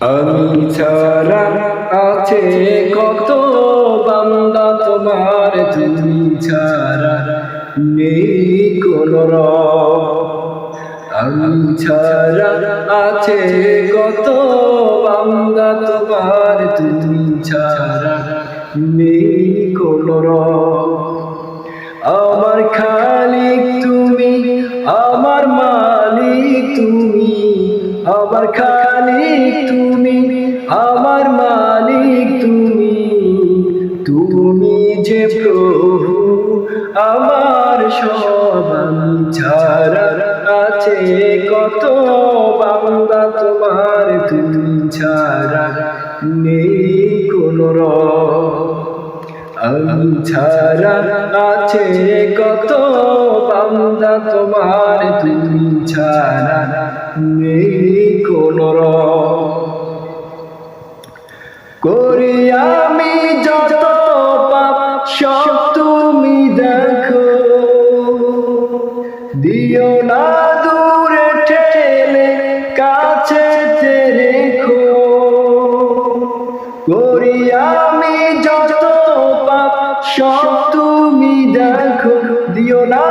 আমি ছাড়া আছে কত বান্দা তোমার তুমি ছাড়া নেই কোন আমি ছাড়া আছে কত বান্দা তোমার তুমি ছাড়া নেই কোন আমার খালিক তুমি আমার আমার খালিক তুমি, আমার মালিক তুমি। তুমি যে প্রভু, আমার সব ছাড়া আছে। কত বান্দা তোমার তুমি ছাড়া নেই কোনো আমি ছাড়া আছে কত তোমার তুমি ছাড়া নেই কোন করি আমি যত পাপ সব তুমি দেখো। দিও না দূরে ঠেলে, কাছে আমি যত পাপ সব তুমি দেখো। দিও না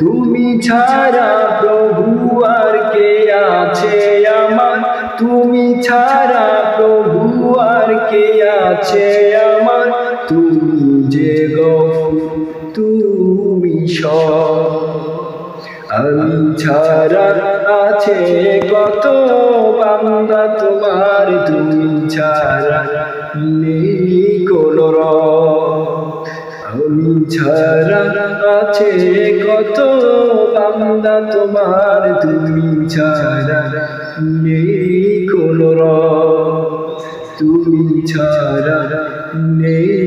তুমি ছাড়া প্রভু আর কে আছে আমার? তুমি ছাড়া প্রভু আর কে আছে আমার? তুমি যে তুমি সব। আমি ছাড়া আছে কত বান্দা তোমার? তুমি ছাড়া নেই আমি ছাড়া আছে কত বান্দা তোমার তুমি ছাড়া নেই কোন তুমি ছাড়া নেই